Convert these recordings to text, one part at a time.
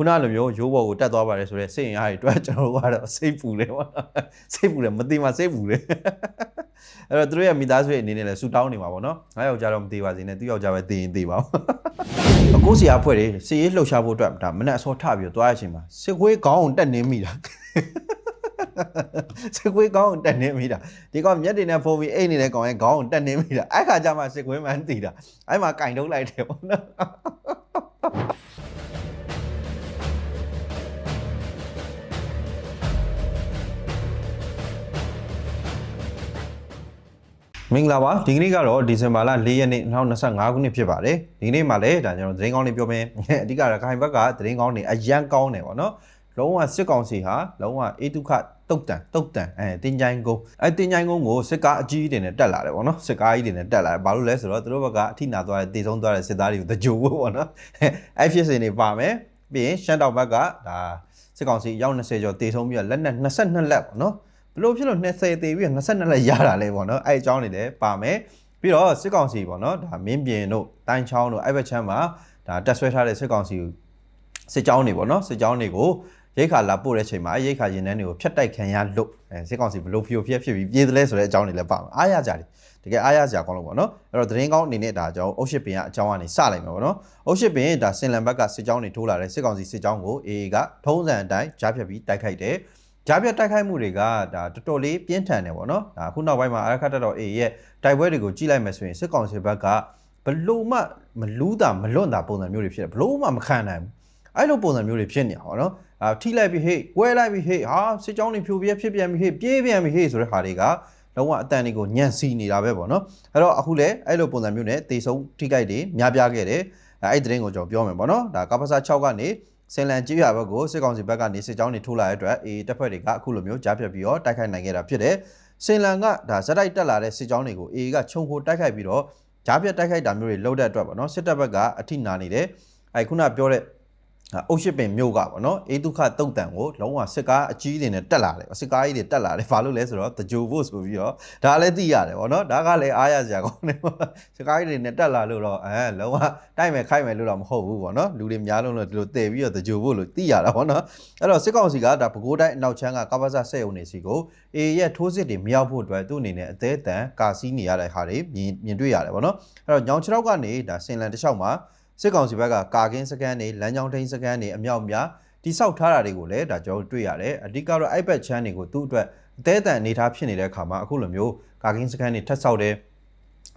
ခုနလိုမျိုးရိုးဘော်ကိုတက်သွားပါတယ်ဆိုတော့စိတ်ရင်အားတွေအတွက်ကျွန်တော်တို့ကတော့စိတ်ပူတယ်ပေါ့နော်စိတ်ပူတယ်မသိမှစိတ်ပူတယ်အဲ့တော့သူတို့ရဲ့မိသားစုရဲ့အနေနဲ့လည်းဆူတောင်းနေမှာပေါ့နော်ငါယောက်ျားတော့မသေးပါစေနဲ့သူယောက်ျားပဲသိရင်သိပါဦးအခုစီအားဖွဲ့တွေစီရေးလှုပ်ရှားဖို့အတွက်ဒါမနဲ့အစောထပြီးတော့သွားရချိန်မှာစစ်ခွေးခေါင်းအောင်တက်နေမိတာစစ်ခွေးခေါင်းအောင်တက်နေမိတာဒီကောင်မျက်တင်နဲ့ဖုံးပြီးအိတ်နေတဲ့ကောင်ရဲ့ခေါင်းအောင်တက်နေမိတာအဲ့ခါကျမှစစ်ခွေးမှန်းတည်တာအဲ့မှာကင်ထုတ်လိုက်တယ်ပေါ့နော် မင်္ဂလာပါဒီကနေ့ကတော့ဒီဇင်ဘာလ၄ရက်နေ့2025ခုနှစ်ဖြစ်ပါတယ်ဒီကနေ့မှာလည်းဒါကျွန်တော်သတင်းကောင်းလေးပြောမယ်အဓိကရခိုင်ဘက်ကသတင်းကောင်းတွေအရန်ကောင်းတယ်ပေါ့နော်လုံးဝစစ်ကောင်စီဟာလုံးဝအေတုခတုတ်တန်တုတ်တန်အဲတင်ချိုင်းကုန်းအဲတင်ချိုင်းကုန်းကိုစစ်ကားအကြီးတွေနဲ့တက်လာတယ်ပေါ့နော်စစ်ကားကြီးတွေနဲ့တက်လာတယ်ဘာလို့လဲဆိုတော့သူတို့ဘက်ကအထိနာသွားတဲ့တည်ဆုံးသွားတဲ့စစ်သားတွေကိုတကြိုဖို့ပေါ့နော်အဲဖြစ်စဉ်တွေပါမယ်ပြီးရင်ရှမ်းတောင်ဘက်ကဒါစစ်ကောင်စီရောက်20ကျော်တည်ဆုံးပြီးတော့လက်နက်22လက်ပေါ့နော် ဘလို့ဖြစ်လို့20သေးပြီးတော့22လက်ရတာလဲပေါ့နော်အဲ့အကြောင်းတွေလည်းပါမယ်ပြီးတော့စစ်ကောင်စီပေါ့နော်ဒါမင်းပြင်တို့တိုင်းချောင်းတို့အဲ့ဘက်ချမ်းမှာဒါတက်ဆွဲထားတဲ့စစ်ကောင်စီကိုစစ်ကြောင်းတွေပေါ့နော်စစ်ကြောင်းတွေကိုရိတ်ခါလာပို့တဲ့ချိန်မှာရိတ်ခါရင်နှန်းတွေကိုဖျက်တိုက်ခံရလို့အဲစစ်ကောင်စီဘလို့ဖြိုဖျက်ဖြစ်ပြီးပြေးတယ်လဲဆိုတဲ့အကြောင်းတွေလည်းပါမှာအားရကြတယ်တကယ်အားရစရာကောင်းလို့ပေါ့နော်အဲ့တော့သတင်းကောင်းအနေနဲ့ဒါကြောင့်အုတ်ရှစ်ပင်ကအကြောင်းကနေစလိုက်မှာပေါ့နော်အုတ်ရှစ်ပင်ဒါစင်လန်ဘက်ကစစ်ကြောင်းတွေထိုးလာတဲ့စစ်ကောင်စီစစ်ကြောင်းကို AA ကထုံးစံအတိုင်းကြားဖြတ်ပြီးတိုက်ခိုက်တယ် ကြားပြတ်တိုက်ခိုက်မှုတွေကဒါတော်တော်လေးပြင်းထန်တယ်ပေါ့နော်ဒါအခုနောက်ပိုင်းမှာအရခတ်တော် A ရဲ့တိုက်ပွဲတွေကိုကြည့်လိုက်မယ်ဆိုရင်စစ်ကောင်စီဘက်ကဘလို့မှမလူးတာမလွန့်တာပုံစံမျိုးတွေဖြစ်တယ်ဘလို့မှမခံနိုင်ဘူးအဲ့လိုပုံစံမျိုးတွေဖြစ်နေတာပေါ့နော်အာထိလိုက်ပြီးဟေ့ဝဲလိုက်ပြီးဟေ့ဟာစစ်ကြောင်းတွေဖြိုပြဲဖြစ်ပြန်ပြီးဟေ့ပြေးပြန်ပြီးဟေ့ဆိုတဲ့ဟာတွေကလုံးဝအတန်တွေကိုညံ့စီနေတာပဲပေါ့နော်အဲ့တော့အခုလည်းအဲ့လိုပုံစံမျိုးနဲ့တေဆုံးထိခိုက်တွေများပြားခဲ့တယ်အဲ့ဒီသတင်းကိုကျွန်တော်ပြောမယ်ပေါ့နော်ဒါကပ္ပစာ6ကနေ စင်လန်ကြီးရွာဘက်ကိုစစ်ကောင်စီဘက်ကနေစစ်ကြောင်းတွေထိုးလာတဲ့အတွက်အေးတပ်ဖွဲ့တွေကအခုလိုမျိုးကြားဖြတ်ပြီးတော့တိုက်ခိုက်နိုင်ခဲ့တာဖြစ်တယ်။စင်လန်ကဒါဇက်တိုက်တက်လာတဲ့စစ်ကြောင်းတွေကိုအေးကခြုံခိုတိုက်ခိုက်ပြီးတော့ကြားဖြတ်တိုက်ခိုက်တာမျိုးတွေလုပ်တဲ့အတွက်ပေါ့နော်စစ်တပ်ဘက်ကအထိနာနေတယ်။အဲခုနပြောတဲ့ အုတ်ရှိပင်မြို့ကပေါ့နော်အေးဒုက္ခတုတ်တန်ကိုလုံးဝစစ်ကားအကြီးတွေနဲ့တက်လာတယ်စစ်ကားကြီးတွေတက်လာတယ်ဘာလို့လဲဆိုတော့တကြိုဖို့ဆိုပြီးတော့ဒါလည်းသိရတယ်ပေါ့နော်ဒါကလည်းအားရစရာကောင်းတယ်ပေါ့စစ်ကားကြီးတွေနဲ့တက်လာလို့တော့အဲလုံးဝတိုက်မယ်ခိုက်မယ်လို့တော့မဟုတ်ဘူးပေါ့နော်လူတွေများလုံးလို့ဒီလိုတည်ပြီးတော့တကြိုဖို့လို့သိရတာပေါ့နော်အဲ့တော့စစ်ကောင်စီကဒါပဲခူးတိုင်းအနောက်ချမ်းကကပ္ပစဆက်ယုံနေစီကိုအေရဲ့ထိုးစစ်တွေမရောက်ဖို့အတွက်သူ့အနေနဲ့အသေးအတန်ကာစီးနေရတဲ့ဟာတွေမြင်မြင်တွေ့ရတယ်ပေါ့နော်အဲ့တော့ညောင်ချောက်ကနေဒါစင်လန်တစ်လျှောက်မှာ စစ်ကောင်စီဘက်ကကာကင်းစကန်တွေလမ်းကြောင်းထိန်းစကန်တွေအမြောက်များတိဆောက်ထားတာတွေကိုလည်းဒါကျွန်တော်တို့တွေ့ရတယ်အဓိကတော့ iPad ချမ်းတွေကိုသူ့အတွက်အသေးအတန်အနေထားဖြစ်နေတဲ့အခါမှာအခုလိုမျိုးကာကင်းစကန်တွေထပ်ဆောက်တယ်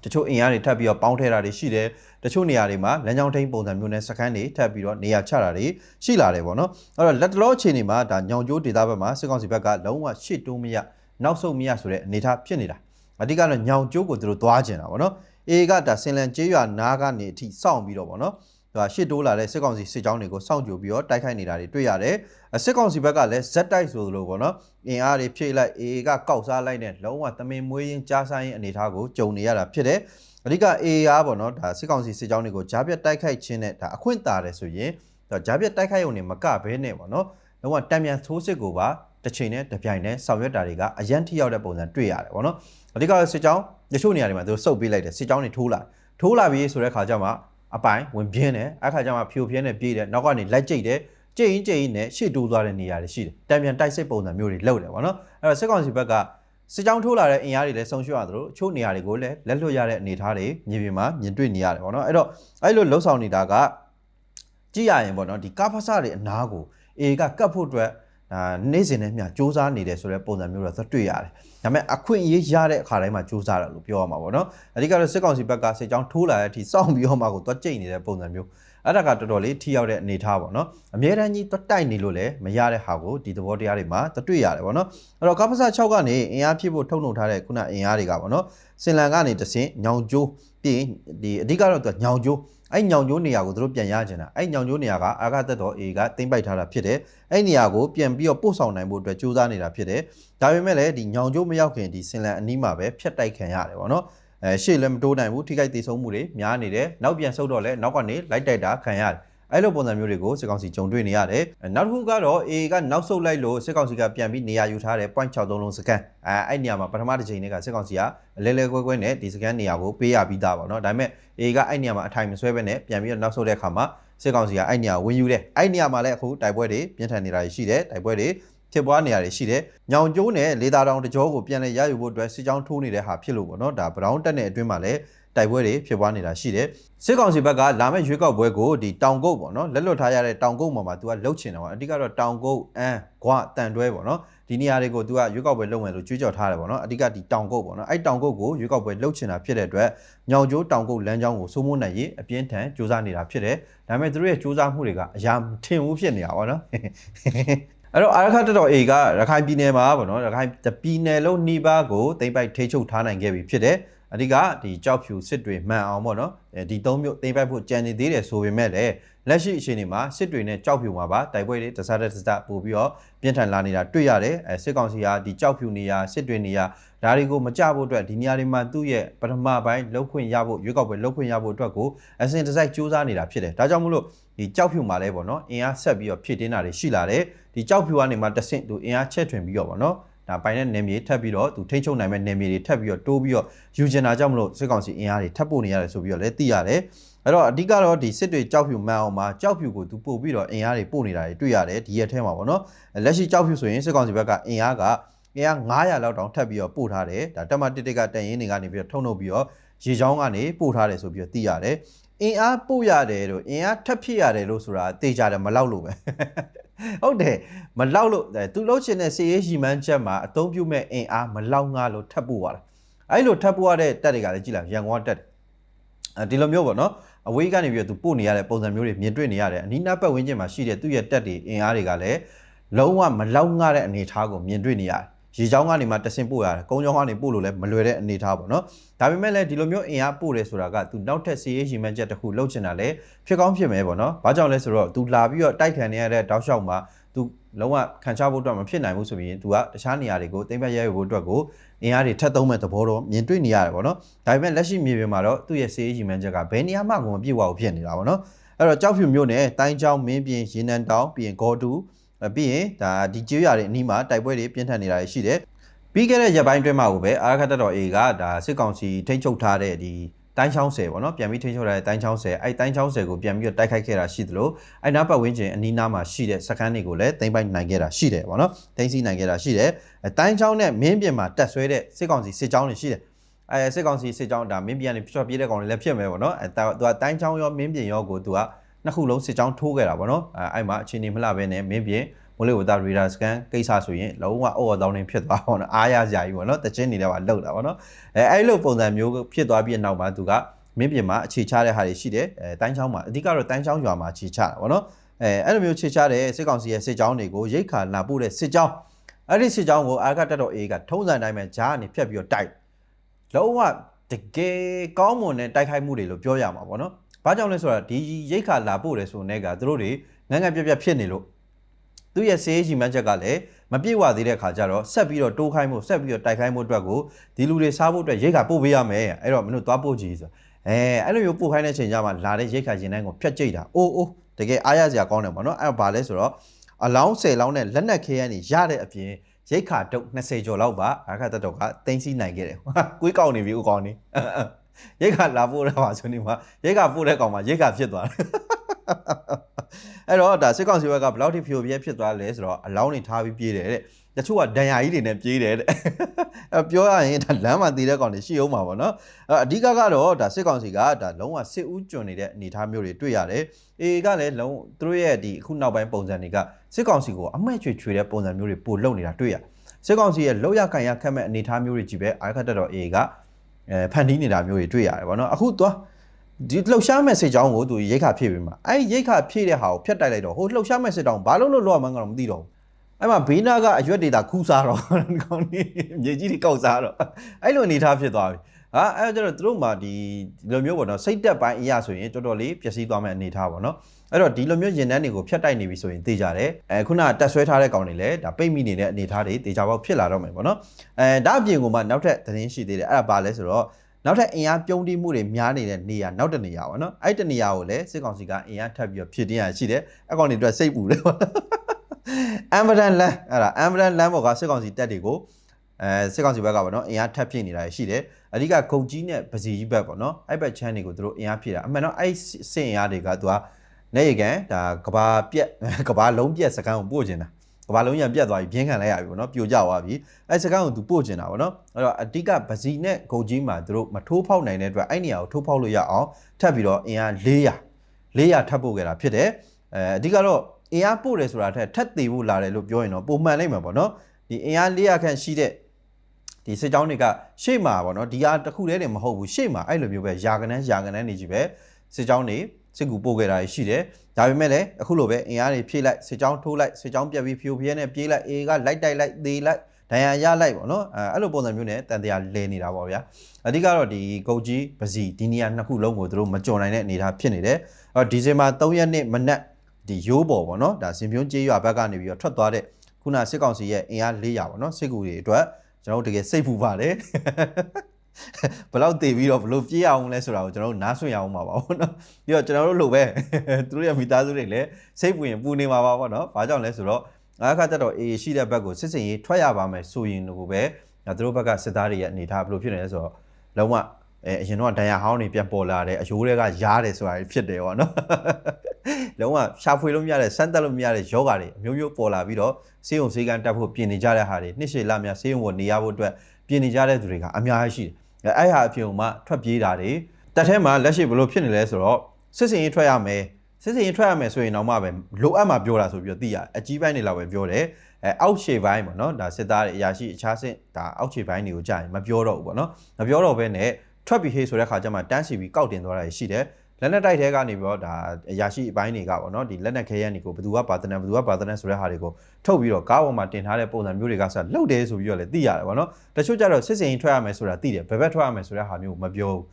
တချို့အင်အားတွေထပ်ပြီးတော့ပေါင်းထည့်တာတွေရှိတယ်တချို့နေရာတွေမှာလမ်းကြောင်းထိန်းပုံစံမျိုးနဲ့စကန်တွေထပ်ပြီးတော့နေရာချတာတွေရှိလာတယ်ပေါ့နော်အဲ့တော့လက်တလောအခြေအနေမှာဒါညောင်ကျိုးဒေသဘက်မှာစစ်ကောင်စီဘက်ကလုံးဝရှစ်တိုးမရနောက်ဆုတ်မရဆိုတဲ့အနေထားဖြစ်နေတာအဓိကတော့ညောင်ကျိုးကိုသူတို့သွားကျင်တာပေါ့နော် အေကဒါစင်လန်ကျေးရွာနားကနေအထိစောင့်ပြီးတော့ပေါ့နော်ဟိုရှစ်တိုးလာတဲ့စစ်ကောင်စီစစ်ကြောင်းတွေကိုစောင့်ကြိုပြီးတော့တိုက်ခိုက်နေတာတွေတွေ့ရတယ်။စစ်ကောင်စီဘက်ကလည်းဇက်တိုက်ဆိုလိုပေါ့နော်။အင်အားတွေဖြည့်လိုက်အေကကောက်စားလိုက်တဲ့လုံးဝသမင်မွေးရင်းကြားဆိုင်ရင်အနေထားကိုကြုံနေရတာဖြစ်တယ်။အဓိကအေအားပေါ့နော်ဒါစစ်ကောင်စီစစ်ကြောင်းတွေကိုဂျားပြတ်တိုက်ခိုက်ခြင်းနဲ့ဒါအခွင့်တာတယ်ဆိုရင်ဒါဂျားပြတ်တိုက်ခိုက်ရုံနဲ့မကဘဲနဲ့ပေါ့နော်။လုံးဝတံမြန်သိုးစစ်ကိုပါတစ်ချိန်နဲ့တစ်ပြိုင်နဲ့ဆောင်ရွက်တာတွေကအရန်ထိရောက်တဲ့ပုံစံတွေ့ရတယ်ပေါ့နော်။အဓိကစစ်ကြောင်း ရချို့နေရာတွေမှာသူစုပ်ပေးလိုက်တယ်စစ်ကြောင်းတွေထိုးလာထိုးလာပြီးဆိုတဲ့ခါကျမှအပိုင်ဝင်ပြင်းတယ်အခါကျမှဖြိုပြင်းနဲ့ပြေးတယ်နောက်ကနေလိုက်ကြိတ်တယ်ကြိတ်ရင်ကြိတ်ရင်နဲ့ရှေ့တိုးသွားတဲ့နေရာတွေရှိတယ်တံပြန်တိုက်စစ်ပုံစံမျိုးတွေလုပ်တယ်ဗောနော်အဲ့တော့စစ်ကောင်စီဘက်ကစစ်ကြောင်းထိုးလာတဲ့အင်အားတွေလည်းဆုံးရှုံးရသလိုအချို့နေရာတွေကိုလည်းလက်လွတ်ရတဲ့အနေအထားတွေမြေပြင်မှာမြင်တွေ့နေရတယ်ဗောနော်အဲ့တော့အဲ့လိုလှုပ်ဆောင်နေတာကကြည့်ရရင်ဗောနော်ဒီကာဖဆာတွေအနားကိုအေကကတ်ဖို့အတွက် အာနေ့စဉ်နဲ့မျှစူးစမ်းနေတယ်ဆိုတဲ့ပုံစံမျိုးတော့တွေ့ရတယ်။ဒါပေမဲ့အခွင့်အရေးရတဲ့အခါတိုင်းမှာစူးစမ်းတယ်လို့ပြောရမှာပေါ့နော်။အဓိကတော့စစ်ကောင်စီဘက်ကစစ်ကြောင်းထိုးလာတဲ့အထိစောင့်ပြီးတော့မှကိုသွားကြိတ်နေတဲ့ပုံစံမျိုးအဲ့ဒါကတော်တော်လေးထိရောက်တဲ့အနေထားပေါ့နော်အမြဲတမ်းကြီးတွတ်တိုက်နေလို့လည်းမရတဲ့ဟာကိုဒီသဘောတရားတွေမှာတွေ့ရတယ်ပေါ့နော်အဲ့တော့ကပ္ပစ6ကနေအင်အားဖြစ်ဖို့ထုတ်နှုတ်ထားတဲ့ခုနအင်အားတွေကပေါ့နော်စင်လန်ကနေတဆင့်ညောင်ကျိုးပြီးရင်ဒီအဓိကတော့သူကညောင်ကျိုး အဲ့ညောင်ကျိုးနေရာကိုသူတို့ပြန်ရချင်တာအဲ့ညောင်ကျိုးနေရာကအာဃသက်တော် A ကတင်ပိုက်ထားတာဖြစ်တယ်အဲ့နေရာကိုပြန်ပြီးတော့ပို့ဆောင်နိုင်ဖို့အတွက်ကြိုးစားနေတာဖြစ်တယ်ဒါပေမဲ့လည်းဒီညောင်ကျိုးမရောက်ခင်ဒီစင်လန်အနီးမှာပဲဖြတ်တိုက်ခံရတယ်ပေါ့နော်အဲရှေ့လည်းမတိုးနိုင်ဘူးထိခိုက်သေးဆုံးမှုတွေများနေတယ်နောက်ပြန်ဆုတ်တော့လဲနောက်ကနေလိုက်တိုက်တာခံရတယ် အဲ့လိုပုံစံမျိုးတွေကိုစစ်ကောင်စီကြုံတွေ့နေရတယ်နောက်တစ်ခုကတော့ AA ကနောက်ဆုတ်လိုက်လို့စစ်ကောင်စီကပြန်ပြီးနေရာယူထားတဲ့ point 63လုံးစကန်အဲအဲ့နေရာမှာပထမတစ်ချိန်တည်းကစစ်ကောင်စီကလဲလဲကွဲကွဲနဲ့ဒီစကန်နေရာကိုပေးရပြီးသားပေါ့နော်ဒါပေမဲ့ AA ကအဲ့နေရာမှာအထိုင်မဆွဲဘဲနဲ့ပြန်ပြီးတော့နောက်ဆုတ်တဲ့အခါမှာစစ်ကောင်စီကအဲ့နေရာဝင်ယူတယ်အဲ့နေရာမှာလည်းအခုတိုက်ပွဲတွေပြင်းထန်နေတာရှိတယ်တိုက်ပွဲတွေဖြစ်ပွားနေရရှိတယ်။ညောင်ကျိုးနဲ့လေသာတောင်တကြောကိုပြန်လည်ရယူဖို့အတွက်စစ်ကြောင်းထိုးနေတဲ့ဟာဖြစ်လို့ပေါ့နော်။ဒါ brown တက်တဲ့အတွင်းမှာလည်း တိုက်ပွဲတွေဖြစ်ပွားနေတာရှိတယ်။စစ်ကောင်စီဘက်ကလာမယ့်ရွေးကောက်ပွဲကိုဒီတောင်ကုတ်ပေါ့နော်လက်လွတ်ထားရတဲ့တောင်ကုတ်မှာမှာသူကလှုပ်ချင်တယ်ပေါ့။အဓိကတော့တောင်ကုတ်အန်းဂွတန်တွဲပေါ့နော်။ဒီနေရာတွေကိုသူကရွေးကောက်ပွဲလုပ်မယ်လို့ကြွေးကြော်ထားတယ်ပေါ့နော်။အဓိကဒီတောင်ကုတ်ပေါ့နော်။အဲ့တောင်ကုတ်ကိုရွေးကောက်ပွဲလှုပ်ချင်တာဖြစ်တဲ့အတွက်ညောင်ကျိုးတောင်ကုတ်လမ်းကြောင်းကိုစိုးမိုးနိုင်ရေးအပြင်းထန်စူးစမ်းနေတာဖြစ်တယ်။ဒါပေမဲ့သူတို့ရဲ့စူးစမ်းမှုတွေကအရာမထင်ဘူးဖြစ်နေတာပေါ့နော်။အဲ့တော့အာရခတက်တော် A ကရခိုင်ပြည်နယ်မှာပေါ့နော်ရခိုင်ပြည်နယ်လုံးနှီးပါးကိုတိမ့်ပိုက်ထိချုပ်ထားနိုင်ခဲ့ပြီဖြစ်တယ် အဓိကဒီကြောက်ဖြူစစ်တွေမှန်အောင်ပေါ့နော်အဲဒီသုံးမျိုးတိမ့်ပိုက်ဖို့ကြံနေသေးတယ်ဆိုပေမဲ့လည်းလက်ရှိအခြေအနေမှာစစ်တွေနဲ့ကြောက်ဖြူမှာပါတိုက်ပွဲတွေတစားတစပို့ပြီးတော့ပြင်းထန်လာနေတာတွေ့ရတယ်အဲစစ်ကောင်စီကဒီကြောက်ဖြူနေရာစစ်တွေနေရာဒါတွေကိုမကြဖို့အတွက်ဒီနေရာတွေမှာသူ့ရဲ့ပထမပိုင်းလှုပ်ခွင့်ရဖို့ရွေးကောက်ပွဲလှုပ်ခွင့်ရဖို့အတွက်ကိုအစဉ်တစိုက်စူးစမ်းနေတာဖြစ်တယ်ဒါကြောင့်မလို့ဒီကြောက်ဖြူမှာလဲပေါ့နော်အင်အားဆက်ပြီးတော့ဖြစ်တင်းတာတွေရှိလာတယ်ဒီကြောက်ဖြူကနေမှတဆင့်သူအင်အားချက်ထွင်ပြီးတော့ပေါ့နော် ဒါပိုင်တဲ့နယ်မြေထပ်ပြီးတော့သူထိန်းချုပ်နိုင်မဲ့နယ်မြေတွေထပ်ပြီးတော့တိုးပြီးတော့ယူကျင်တာကြောင့်မလို့စစ်ကောင်စီအင်အားတွေထပ်ပို့နေရတယ်ဆိုပြီးတော့လည်းသိရတယ်အဲ့တော့အဓိကတော့ဒီစစ်တွေကြောက်ဖြူမှန်အောင်မှာကြောက်ဖြူကိုသူပို့ပြီးတော့အင်အားတွေပို့နေတာတွေတွေ့ရတယ်ဒီရက်ထဲမှာပေါ့နော်လက်ရှိကြောက်ဖြူဆိုရင်စစ်ကောင်စီဘက်ကအင်အားကအင်အား900လောက်တောင်ထပ်ပြီးတော့ပို့ထားတယ်ဒါတက်မတစ်တက်ကတန်ရင်တွေကနေပြီးတော့ထုံထုတ်ပြီးတော့ရေချောင်းကနေပို့ထားတယ်ဆိုပြီးတော့သိရတယ်အင်အားပို့ရတယ်လို့အင်အားထပ်ဖြစ်ရတယ်လို့ဆိုတာသိကြတယ်မလောက်လို့ပဲ ဟုတ်တယ်မလောက်လို့သူလှုပ်ချင်တဲ့စီရေးရီမန်းချက်မှာအသုံးပြုမဲ့အင်အားမလောက်ငါလို့ထပ်ပို့ရတာအဲ့လိုထပ်ပို့ရတဲ့တက်တွေကလည်းကြည်လာရန်ကုန်ကတက်တယ်အဲဒီလိုမျိုးပေါ့နော်အဝေးကနေပြီးတော့သူပို့နေရတဲ့ပုံစံမျိုးတွေမြင်တွေ့နေရတယ်အနီးနားပတ်ဝန်းကျင်မှာရှိတဲ့သူ့ရဲ့တက်တွေအင်အားတွေကလည်းလုံးဝမလောက်ငါတဲ့အနေအထားကိုမြင်တွေ့နေရတယ် ရေချောင်းကနေမှတဆင့်ပို့ရတယ်ကုန်းချောင်းကနေပို့လို့လည်းမလွယ်တဲ့အနေအထားပေါ့နော်ဒါပေမဲ့လည်းဒီလိုမျိုးအင်အားပို့တယ်ဆိုတာကသူနောက်ထပ်စီရေးရီမန်းချက်တစ်ခုလှုပ်ချင်တာလည်းဖြစ်ကောင်းဖြစ်မယ်ပေါ့နော်ဘာကြောင့်လဲဆိုတော့သူလာပြီးတော့တိုက်ခံနေရတဲ့တောက်လျှောက်မှာသူလုံးဝခံချဖို့အတွက်မဖြစ်နိုင်ဘူးဆိုပြီးသူကတခြားနေရာတွေကိုတိမ့်ပတ်ရဲဖို့အတွက်ကိုအင်အားတွေထပ်သုံးမဲ့သဘောတော့မြင်တွေ့နေရတယ်ပေါ့နော်ဒါပေမဲ့လက်ရှိမြေပြင်မှာတော့သူ့ရဲ့စီရေးရီမန်းချက်ကဘယ်နေရာမှကိုမပြည့်ဝဘူးဖြစ်နေတာပေါ့နော်အဲ့တော့ကြောက်ဖြူမျိုးနဲ့တိုင်းချောင်းမင်းပြင်ရေနံတောင်ပြီးရင်ဂေါ်တူ ပြီးရင်ဒါဒီကျေးရွာတွေအနီးမှာတိုက်ပွဲတွေပြင်းထန်နေတာရှိတယ်ပြီးခဲ့တဲ့ရက်ပိုင်းအတွင်းမှာကိုပဲအာရခတ်တက်တော် A ကဒါစစ်ကောင်စီထိန်းချုပ်ထားတဲ့ဒီတိုင်းချောင်းဆယ်ပေါ့နော်ပြန်ပြီးထိန်းချုပ်ထားတဲ့တိုင်းချောင်းဆယ်အဲ့တိုင်းချောင်းဆယ်ကိုပြန်ပြီးတော့တိုက်ခိုက်ခဲ့တာရှိသလိုအဲ့နားပတ်ဝန်းကျင်အနီးနားမှာရှိတဲ့စခန်းတွေကိုလည်းသိမ်းပိုက်နိုင်ခဲ့တာရှိတယ်ပေါ့နော်သိမ်းဆည်းနိုင်ခဲ့တာရှိတယ်တိုင်းချောင်းနဲ့မင်းပြင်မှာတက်ဆွဲတဲ့စစ်ကောင်စီစစ်ကြောင်းတွေရှိတယ်အဲစစ်ကောင်စီစစ်ကြောင်းဒါမင်းပြန်နေဖြောပြေးတဲ့ကောင်တွေလည်းဖြစ်မယ်ပေါ့နော်အဲသူကတိုင်းချောင်းရောမင်းပြင်ရောကိုသူက နှစ်ခုလုံးစစ်ကြောင်းထိုးခဲ့တာပေါ့နော်အဲအဲ့မှာအခြေအနေမလှဘဲနဲ့မင်းပြင်မိုးလေဝသရေဒါစကန်ကိစ္စဆိုရင်လုံးဝအော်တောင်းနေဖြစ်သွားပါတော့အားရကြကြီးပေါ့နော်တချင်းနေလည်းပါလောက်တာပေါ့နော်အဲအဲ့လိုပုံစံမျိုးဖြစ်သွားပြီးနောက်မှာသူကမင်းပြင်မှာအခြေချတဲ့ဟာတွေရှိတယ်အဲတိုင်းချောင်းမှာအဓိကတော့တိုင်းချောင်းရွာမှာအခြေချတာပေါ့နော်အဲအဲ့လိုမျိုးခြေချတဲ့စစ်ကောင်စီရဲ့စစ်ကြောင်းတွေကိုရိတ်ခါလာပို့တဲ့စစ်ကြောင်းအဲ့ဒီစစ်ကြောင်းကိုအာကတက်တော် A ကထုံးစံတိုင်းပဲဂျားကနေဖြတ်ပြီးတော့တိုက်လုံးဝတကယ်ကောင်းမွန်တဲ့တိုက်ခိုက်မှုတွေလို့ပြောရမှာပေါ့နော်။ ဘာကြောင့်လဲဆိုတော့ဒီရိတ်ခါလာပို့တယ်ဆိုတဲ့ကသူတို့တွေငန်းငန်းပြက်ပြက်ဖြစ်နေလို့သူ့ရဲ့စေးရီမန်းချက်ကလည်းမပြည့်ဝသေးတဲ့ခါကျတော့ဆက်ပြီးတော့တိုးခိုင်းမှုဆက်ပြီးတော့တိုက်ခိုင်းမှုအတွက်ကိုဒီလူတွေစားဖို့အတွက်ရိတ်ခါပို့ပေးရမယ်အဲ့တော့မင်းတို့သွားပို့ကြည့်ဆိုအဲအဲ့လိုမျိုးပို့ခိုင်းတဲ့ချိန်ကျမှလာတဲ့ရိတ်ခါရင်တိုင်းကိုဖြတ်ကျိတ်တာအိုးအိုးတကယ်အားရစရာကောင်းတယ်ပေါ့နော်အဲ့တော့ဘာလဲဆိုတော့အလောင်း10လောင်းနဲ့လက်နက်ခဲရနေရတဲ့အပြင်ရိတ်ခါတုတ်20ကျော်လောက်ပါအခါတက်တော့ကတင်းစီနိုင်ခဲ့တယ်ကွေးကောက်နေပြီဦးကောင်းနေ ရိတ်ခါလာပို့တော့ပါဆိုနေမှာရိတ်ခါပို့တဲ့ကောင်မှာရိတ်ခါဖြစ်သွားတယ်အဲ့တော့ဒါစစ်ကောင်စီဘက်ကဘယ်လောက်ထိဖြိုပြဲဖြစ်သွားလဲဆိုတော့အလောင်းတွေထားပြီးပြေးတယ်တဲ့တချို့ကဒဏ်ရာကြီးတွေနဲ့ပြေးတယ်တဲ့အဲပြောရရင်ဒါလမ်းမှာတည်တဲ့ကောင်တွေရှိအောင်ပါဗောနော်အဲအဓိကကတော့ဒါစစ်ကောင်စီကဒါလုံးဝစစ်ဦးကျွန်းနေတဲ့အနေအထားမျိုးတွေတွေ့ရတယ်အေကလည်းလုံးသူတို့ရဲ့ဒီအခုနောက်ပိုင်းပုံစံတွေကစစ်ကောင်စီကိုအမှတ်ချွေချွေတဲ့ပုံစံမျိုးတွေပို့လုပ်နေတာတွေ့ရစစ်ကောင်စီရဲ့လောက်ရကန်ရခက်မဲ့အနေအထားမျိုးတွေကြီးပဲအာခတ်တက်တော်အေက အဲဖန်တီးနေတာမျိုးတွေတွေ့ရတယ်ဗောနော်အခုသွားဒီလှုပ်ရှားမဲ့စစ်ကြောင်းကိုသူရိတ်ခါဖြည့်ပေးမှာအဲ့ရိတ်ခါဖြည့်တဲ့ဟာကိုဖျက်တိုက်လိုက်တော့ဟိုလှုပ်ရှားမဲ့စစ်တောင်းဘာလို့လို့လောမှန်းကတော့မသိတော့ဘူးအဲ့မှာဘေးနာကအရွက်ဒေတာခူးစားတော့ကောင်းနေမြေကြီးတွေကောက်စားတော့အဲ့လိုအနေထားဖြစ်သွားပြီဟာအဲ့ကျတော့သူတို့မှဒီလိုမျိုးပေါ့နော်စိတ်တက်ပိုင်းအရာဆိုရင်တော်တော်လေးပျက်စီးသွားမဲ့အနေထားပေါ့နော် အဲ့တော့ဒီလိုမျိုးရင်တန်းတွေကိုဖျက်တိုက်နေပြီဆိုရင်သိကြတယ်အဲခုနကတက်ဆွဲထားတဲ့ကောင်တွေလည်းဒါပိတ်မိနေတဲ့အနေထားတွေတေချာပေါက်ဖြစ်လာတော့မယ်ပေါ့နော်အဲဒါအပြင်ကမှနောက်ထပ်သတင်းရှိသေးတယ်အဲ့ဒါဘာလဲဆိုတော့နောက်ထပ်အင်အားပြုံးတိမှုတွေများနေတဲ့နေရာနောက်တနေရာပေါ့နော်အဲ့တနေရာကိုလည်းစစ်ကောင်စီကအင်အားထပ်ပြီးတော့ဖြစ်တင်းရရှိတယ်အကောင်တွေအတွက်စိတ်ပူတယ်ပေါ့အမ်ဘရန်လန်အဲ့ဒါအမ်ဘရန်လန်ဘောကစစ်ကောင်စီတပ်တွေကိုအဲစစ်ကောင်စီဘက်ကပေါ့နော်အင်အားထပ်ဖြစ်နေတာရှိတယ်အဓိကဂုတ်ကြီးနဲ့ပစီကြီးဘက်ပေါ့နော်အဲ့ဘက်ချမ်းတွေကိုသူတို့အင်အားဖြစ်တာအမှန်တော့အဲ့စင်အင်အားတွေကသူက နေရကန်ဒါကဘာပြက်ကဘာလုံးပြက်စကန်ကိုပို့ကျင်တာကဘာလုံးရံပြက်သွားပြီပြင်းခံလိုက်ရပြီပေါ့နော်ပြိုကျသွားပြီအဲစကန်ကိုသူပို့ကျင်တာပေါ့နော်အဲ့တော့အဓိကဗစီနဲ့ဂုတ်ကြီးမှာသူတို့မထိုးဖောက်နိုင်တဲ့အတွက်အဲ့နေရာကိုထိုးဖောက်လို့ရအောင်ထပ်ပြီးတော့အင်အား400 400ထပ်ပို့ခဲ့တာဖြစ်တယ်အဲအဓိကတော့အင်အားပို့တယ်ဆိုတာထက်ထပ်သေးဖို့လာတယ်လို့ပြောရင်တော့ပုံမှန်လိမ့်မှာပေါ့နော်ဒီအင်အား400ခန့်ရှိတဲ့ဒီစစ်ကြောင်းတွေကရှေ့မှာပေါ့နော်ဒီဟာတစ်ခုတည်းတည်းမဟုတ်ဘူးရှေ့မှာအဲ့လိုမျိုးပဲယာကနန်းယာကနန်းနေကြီးပဲစစ်ကြောင်းတွေ စစ်ကူပို့ခဲ့တာရှိတယ်ဒါပေမဲ့လည်းအခုလိုပဲအင်အားတွေဖြည့်လိုက်စစ်ကြောင်းထိုးလိုက်စစ်ကြောင်းပြက်ပြီးဖြိုဖျဲနဲ့ပြေးလိုက်အေကလိုက်တိုက်လိုက်သေးလိုက်ဒဏ်ရာရလိုက်ပေါ့နော်အဲအဲ့လိုပုံစံမျိုးနဲ့တန်တရားလဲနေတာပေါ့ဗျာအဓိကတော့ဒီကုတ်ကြီးပစီဒီနေရာနှစ်ခုလုံးကိုသူတို့မကြုံနိုင်တဲ့အနေအထားဖြစ်နေတယ်အော်ဒီဇင်ဘာ3ရက်နေ့မနက်ဒီရိုးပေါ်ပေါ့နော်ဒါစင်ပြုံးကျေးရွာဘက်ကနေပြီးတော့ထွက်သွားတဲ့ခုနစစ်ကောင်စီရဲ့အင်အား400ပေါ့နော်စစ်ကူတွေအတွက်ကျွန်တော်တို့တကယ်စိတ်ပူပါတယ် ဘယ်လောက်တည်ပြီးတော့ဘယ်လိုပြေးအောင်လဲဆိုတာကိုကျွန်တော်တို့နားဆွင့်ရအောင်ပါပါဘောနော်ပြီးတော့ကျွန်တော်တို့လိုပဲသူတို့ရဲ့မိသားစုတွေလည်းစိတ်ပူရင်ပူနေမှာပါဘောနော်ဘာကြောင့်လဲဆိုတော့အခါတက်တော့အေးရှိတဲ့ဘက်ကိုစစ်စင်ရေးထွက်ရပါမယ်ဆိုရင်ကိုပဲသူတို့ဘက်ကစစ်သားတွေရဲ့အနေထားဘယ်လိုဖြစ်နေလဲဆိုတော့လုံးဝအဲအရင်တော့ဒဏ်ရာဟောင်းတွေပြန်ပေါ်လာတယ်အယိုးတွေကရားတယ်ဆိုတာဖြစ်တယ်ပေါ့နော်လုံးဝရှာဖွေလို့မရတဲ့စမ်းတက်လို့မရတဲ့ယောဂါတွေအမျိုးမျိုးပေါ်လာပြီးတော့စေးုံစေးကန်းတက်ဖို့ပြင်နေကြတဲ့ဟာတွေနှစ်ရှည်လများစေးုံကိုနေရဖို့အတွက်ပြင်နေကြတဲ့သူတွေကအများကြီးရှိတယ် အဲအဲ့ဟာအပြင်မှာထွက်ပြေးတာတွေတက်ထဲမှာလက်ရှိဘယ်လိုဖြစ်နေလဲဆိုတော့စစ်စင်ရေးထွက်ရမယ်စစ်စင်ရေးထွက်ရမယ်ဆိုရင်တော့မှပဲလိုအပ်မှပြောတာဆိုပြီးတော့သိရအကြီးပိုင်းတွေလောက်ပဲပြောတယ်အဲအောက်ခြေပိုင်းပေါ့နော်ဒါစစ်သားတွေအရာရှိအခြားစစ်ဒါအောက်ခြေပိုင်းတွေကိုကြာရင်မပြောတော့ဘူးပေါ့နော်မပြောတော့ဘဲနဲ့ထွက်ပြီးဟေးဆိုတဲ့ခါကျမှတန်းစီပြီးကောက်တင်သွားတာရှိတယ် လက်နက်တိုက်ထဲကနေပြီးတော့ဒါအရာရှိအပိုင်းတွေကပေါ့နော်ဒီလက်နက်ခဲရန်တွေကိုဘယ်သူကပါတနန်ဘယ်သူကပါတနန်ဆိုတဲ့ဟာတွေကိုထုတ်ပြီးတော့ကားပေါ်မှာတင်ထားတဲ့ပုံစံမျိုးတွေကဆက်လှုပ်တယ်ဆိုပြီးတော့လည်းသိရတယ်ပေါ့နော်တချို့ကျတော့စစ်စင်ရင်ထွက်ရမယ်ဆိုတာသိတယ်ဘယ်ဘက်ထွက်ရမယ်ဆိုတဲ့ဟာမျိုးမပြောဘူး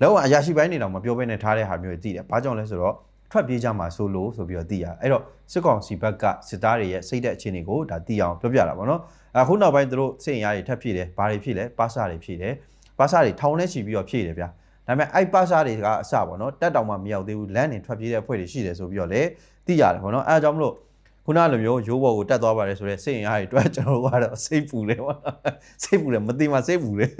လုံးဝအရာရှိပိုင်းတွေတော့မပြောဘဲနဲ့ထားတဲ့ဟာမျိုးတွေသိတယ်ဘာကြောင့်လဲဆိုတော့ထွက်ပြေးကြမှာဆိုလို့ဆိုပြီးတော့သိရအဲ့တော့စစ်ကောင်စီဘက်ကစစ်သားတွေရဲ့စိတ်တဲ့အခြေအနေကိုဒါသိအောင်ပြောပြတာပေါ့နော်အခုနောက်ပိုင်းသူတို့စစ်ရင်ရတွေထပ်ဖြည့်တယ်ဘာတွေဖြည့်လဲပါစာတွေဖြည့်တယ်ပါစာတွေထောင်နဲ့ချီပြီးတော့ဖြည့်တယ်ဗျာ ဒါပေမဲ့အဲ့ပါစာတွေကအစပေါ့နော်တက်တောင်မှမရောက်သေးဘူးလမ်းနေထွက်ပြေးတဲ့အဖွဲ့တွေရှိတယ်ဆိုပြီးတော့လေသိရတယ်ပေါ့နော်အဲအကြောင်းမလို့ခုနလိုမျိုးရိုးဘော်ကိုတက်သွားပါတယ်ဆိုတော့စိတ်ရင်အားတွေတွေ့ကျွန်တော်တို့ကတော့စိတ်ပူတယ်ပေါ့နော်စိတ်ပူတယ်မသိမှစိတ်ပူတယ်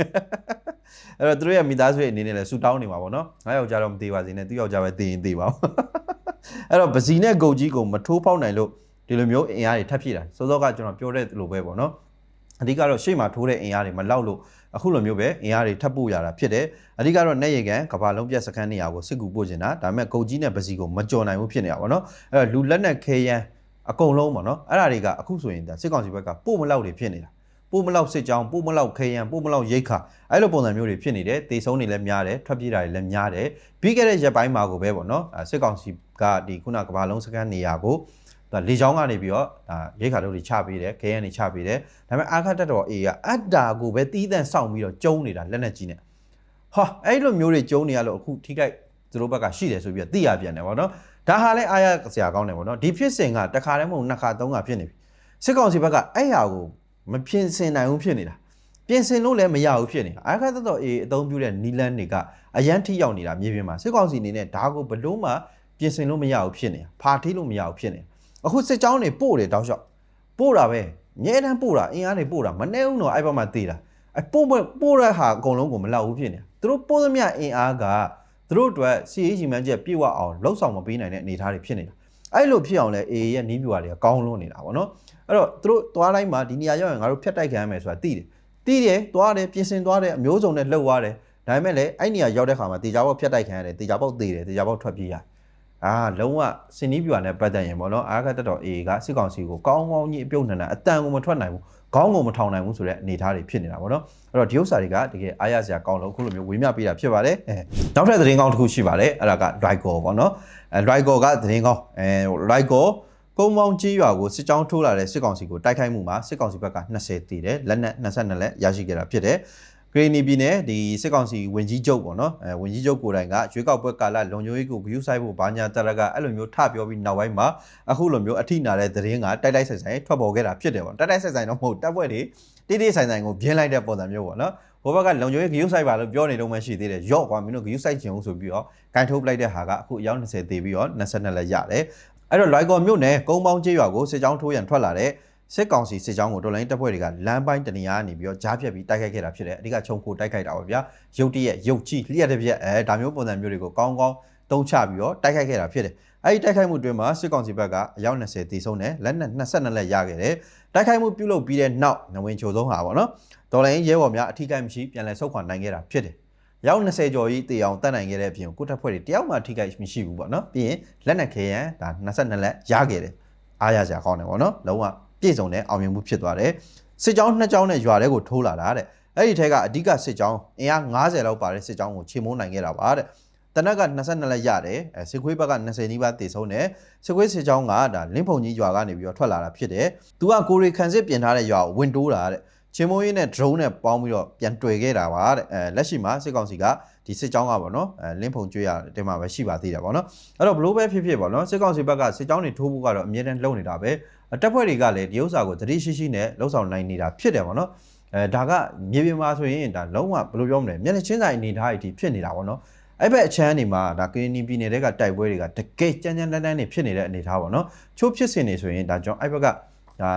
အဲ့တော့သူတို့ရဲ့မိသားစုရဲ့အနေနဲ့လည်းဆူတောင်းနေမှာပေါ့နော်ငါယောက်ျားတော့မသေးပါစေနဲ့သူယောက်ျားပဲသိရင်သိပါဘူးအဲ့တော့ပစီနဲ့ဂုတ်ကြီးကိုမထိုးပေါက်နိုင်လို့ဒီလိုမျိုးအင်အားတွေထပ်ဖြည့်တာစောစောကကျွန်တော်ပြောတဲ့လိုပဲပေါ့နော် အဓိကတော့ရှေ့မှာထိုးတဲ့အင်အားတွေမလောက်လို့အခုလိုမျိုးပဲအင်အားတွေထပ်ပို့ရတာဖြစ်တယ်အဓိကတော့နေရကန်ကဘာလုံးပြက်စခန်းနေရာကိုစစ်ကူပို့ချင်တာဒါပေမဲ့ဂုတ်ကြီးနဲ့ပစီကိုမကြော်နိုင်ဘူးဖြစ်နေတာပေါ့နော်အဲ့တော့လူလက်နဲ့ခဲရန်အကုန်လုံးပေါ့နော်အဲ့ဒါတွေကအခုဆိုရင်ဒါစစ်ကောင်စီဘက်ကပို့မလောက်တွေဖြစ်နေတာပို့မလောက်စစ်ကြောင်းပို့မလောက်ခဲရန်ပို့မလောက်ရိတ်ခါအဲ့လိုပုံစံမျိုးတွေဖြစ်နေတယ်တေဆုံးတွေလည်းများတယ်ထွက်ပြေးတာတွေလည်းများတယ်ပြီးခဲ့တဲ့ရက်ပိုင်းမှာကိုပဲပေါ့နော်စစ်ကောင်စီကဒီခုနကဘာလုံးစခန်းနေရာကိုဒါ လေချောင်းကနေပြီးတော့ဒါရိတ်ခါတို့တွေချပေးတယ်ခဲရန်တွေချပေးတယ်ဒါပေမဲ့အာခတ်တက်တော်အေကအတ္တာကိုပဲတီးတန့်စောင့်ပြီးတော့ကျုံနေတာလက်နဲ့ကြီးနဲ့ဟာအဲ့လိုမျိုးတွေကျုံနေရလို့အခုထိခိုက်သူတို့ဘက်ကရှိတယ်ဆိုပြီးတော့သိရပြန်တယ်ဗောနော်ဒါဟာလည်းအားရစရာကောင်းတယ်ဗောနော်ဒီဖြစ်စဉ်ကတစ်ခါတည်းမဟုတ်နှစ်ခါသုံးခါဖြစ်နေပြီစစ်ကောင်စီဘက်ကအဲ့ဟာကိုမပြင်ဆင်နိုင်ဘူးဖြစ်နေတာပြင်ဆင်လို့လည်းမရဘူးဖြစ်နေတာအာခတ်တက်တော်အေအသုံးပြုတဲ့နီလန်းတွေကအရန်ထိရောက်နေတာမြေပြင်မှာစစ်ကောင်စီအနေနဲ့ဒါကိုဘလို့မှပြင်ဆင်လို့မရဘူးဖြစ်နေတာဖာထိလို့မရဘူးဖြစ်နေတာ အခုစစ်ကြောင်းတွေပို့တယ်တောက်လျှောက်ပို့တာပဲငဲတန်းပို့တာအင်အားတွေပို့တာမနှဲဦးတော့အဲ့ဘက်မှာသေးတာအပို့ပို့တဲ့ဟာအကုန်လုံးကိုမလောက်ဘူးဖြစ်နေတာသူတို့ပို့သမျှအင်အားကသူတို့အတွက်စီအေးကြီးမှန်းချက်ပြည့်ဝအောင်လှုပ်ဆောင်မပေးနိုင်တဲ့အနေအထားတွေဖြစ်နေတာအဲ့လိုဖြစ်အောင်လဲအေရဲ့နီးပြူတွေကကောင်းလွန်းနေတာဗောနော်အဲ့တော့သူတို့သွားတိုင်းမှာဒီနေရာရောက်ရင်ငါတို့ဖြတ်တိုက်ခံရမယ်ဆိုတာသိတယ်သိတယ်သွားတယ်ပြင်ဆင်သွားတယ်အမျိုးစုံနဲ့လှုပ်သွားတယ်ဒါပေမဲ့လည်းအဲ့နေရာရောက်တဲ့ခါမှာတေချာပေါက်ဖြတ်တိုက်ခံရတယ်တေချာပေါက်သေးတယ်တေချာပေါက်ထွက်ပြေးရတယ် အာလုံးဝစင်နီးပြူနဲ့ပတ်သက်ရင်ပေါ့နော်အားကတက်တော်အေကစစ်ကောင်စီကိုကောင်းကောင်းကြီးအပြုတ်နံနံအတန်ကိုမထွက်နိုင်ဘူးခေါင်းကိုမထောင်နိုင်ဘူးဆိုတဲ့အနေအထားတွေဖြစ်နေတာပေါ့နော်အဲ့တော့ဒီဥစ္စာတွေကတကယ်အားရစရာကောင်းလို့အခုလိုမျိုးဝေမျှပေးတာဖြစ်ပါတယ်အဲနောက်ထပ်သတင်းကောင်းတစ်ခုရှိပါတယ်အဲ့ဒါက Rygo ပေါ့နော်အဲ Rygo ကသတင်းကောင်းအဲ Rygo ကုန်းပေါင်းကြီးရွာကိုစစ်ကြောင်းထိုးလာတဲ့စစ်ကောင်စီကိုတိုက်ခိုက်မှုမှာစစ်ကောင်စီဘက်က20တည်တယ်လက်နက်22လက်ရရှိခဲ့တာဖြစ်တယ် ဂရီနီပြည်နယ်ဒီစစ်ကောင်စီဝင်ကြီးချုပ်ပေါ့နော်အဲဝင်ကြီးချုပ်ကိုယ်တိုင်ကရွေးကောက်ပွဲကာလလုံခြုံရေးကိုဂရုစိုက်ဖို့ဘာညာတရကအဲ့လိုမျိုးထပြောပြီးနောက်ပိုင်းမှာအခုလိုမျိုးအထိနာတဲ့သတင်းကတိုက်တိုက်ဆိုင်ဆိုင်ထွက်ပေါ်ခဲ့တာဖြစ်တယ်ပေါ့တိုက်တိုက်ဆိုင်ဆိုင်တော့မဟုတ်တပ်ဖွဲ့တွေတိတိဆိုင်ဆိုင်ကိုပြင်းလိုက်တဲ့ပုံစံမျိုးပေါ့နော်ဘိုးဘက်ကလုံခြုံရေးဂရုစိုက်ပါလို့ပြောနေတော့မှရှိသေးတယ်ရော့ကွာမင်းတို့ဂရုစိုက်ချင်အောင်ဆိုပြီးတော့ဂိုင်းထုတ်ပလိုက်တဲ့ဟာကအခုအယောက်20သေးပြီးတော့22လက်ရတယ်အဲ့တော့လိုက်ကော်မြို့နယ်ကုန်းပေါင်းကျေးရွာကိုစစ်ကြောင်းထိုးရန်ထွက်လာတဲ့ စစ်ကောင်စီစစ်ကြောင်းကိုတော်လိုင်းတပ်ဖွဲ့တွေကလမ်းပိုင်းတနေရာကနေပြီးတော့ကြားဖြတ်ပြီးတိုက်ခိုက်ခဲ့တာဖြစ်တယ်အဓိကခြုံခိုတိုက်ခိုက်တာပါဗျာရုတ်တရက်ရုတ်ကြီးလျှက်တစ်ပြက်အဲဒါမျိုးပုံစံမျိုးတွေကိုကောင်းကောင်းတုံးချပြီးတော့တိုက်ခိုက်ခဲ့တာဖြစ်တယ်အဲ့ဒီတိုက်ခိုက်မှုအတွင်းမှာစစ်ကောင်စီဘက်ကအယောက်20တီဆုံးတယ်လက်နက်22လက်ရခဲ့တယ်တိုက်ခိုက်မှုပြုလုပ်ပြီးတဲ့နောက်နဝင်ချိုသုံးဟာပေါ့နော်ဒေါ်လာရင်းရဲဘော်များအထီးကိုက်မရှိပြန်လည်ဆုတ်ခွာနိုင်ခဲ့တာဖြစ်တယ်ရောက်20ကျော်ကြီးတေအောင်တတ်နိုင်ခဲ့တဲ့အပြင်ကိုတက်ဖွဲ့တွေတယောက်မှအထီးကိုက်မရှိဘူးပေါ့နော်ပြီးရင်လက်နက်ခဲရန်ဒါ22လက်ရခဲ့တယ်အားရစရာကောင်းတယ်ပေါ့နော်လုံးဝ ပြည့်စုံတဲ့အောင်မြင်မှုဖြစ်သွားတယ်စစ်ကြောင်းနှစ်ကြောင်းနဲ့ရွာထဲကိုထိုးလာတာတဲ့အဲ့ဒီထဲကအဓိကစစ်ကြောင်းအင်အား90လောက်ပါတဲ့စစ်ကြောင်းကိုချေမိုးနိုင်ခဲ့တာပါတဲ့တနက်က22လက်ရတယ်အဲစစ်ခွေးဘက်က20နီးပါးတည်ဆုံးတယ်စစ်ခွေးစစ်ချောင်းကဒါလင်းဖုန်ကြီးရွာကနေပြီးတော့ထွက်လာတာဖြစ်တယ်သူကကိုရီခန်စစ်ပြင်ထားတဲ့ရွာကိုဝင်တိုးတာတဲ့ ချင်းမိုးရင်းနဲ့ drone နဲ့ပေါင်းပြီးတော့ပြန်တွေ့ခဲ့တာပါတဲ့အဲလက်ရှိမှာစစ်ကောင်စီကဒီစစ်ကြောင်းကပေါ့နော်အဲလင်းဖုန်ကျွေးရတဲ့မှာပဲရှိပါသေးတယ်ပေါ့နော်အဲ့တော့ဘလို့ပဲဖြစ်ဖြစ်ပေါ့နော်စစ်ကောင်စီဘက်ကစစ်ကြောင်းတွေထိုးဖို့ကတော့အမြဲတမ်းလုပ်နေတာပဲတပ်ဖွဲ့တွေကလည်းဒီဥစ္စာကိုသတိရှိရှိနဲ့လှုပ်ဆောင်နိုင်နေတာဖြစ်တယ်ပေါ့နော်အဲဒါကမြေပြင်မှာဆိုရင်ဒါလုံးဝဘယ်လိုပြောမလဲမျက်နှာချင်းဆိုင်အနေထားအထိဖြစ်နေတာပေါ့နော်အဲ့ဘက်အချမ်းနေမှာဒါကရင်နီပြည်နယ်တွေကတိုက်ပွဲတွေကတကယ်ကြမ်းကြမ်းတမ်းတမ်းနေဖြစ်နေတဲ့အနေအထားပေါ့နော်ချိုးဖြစ်စဉ်နေဆိုရင်ဒါကျွန်တော်အဲ့ဘက်က ဒါ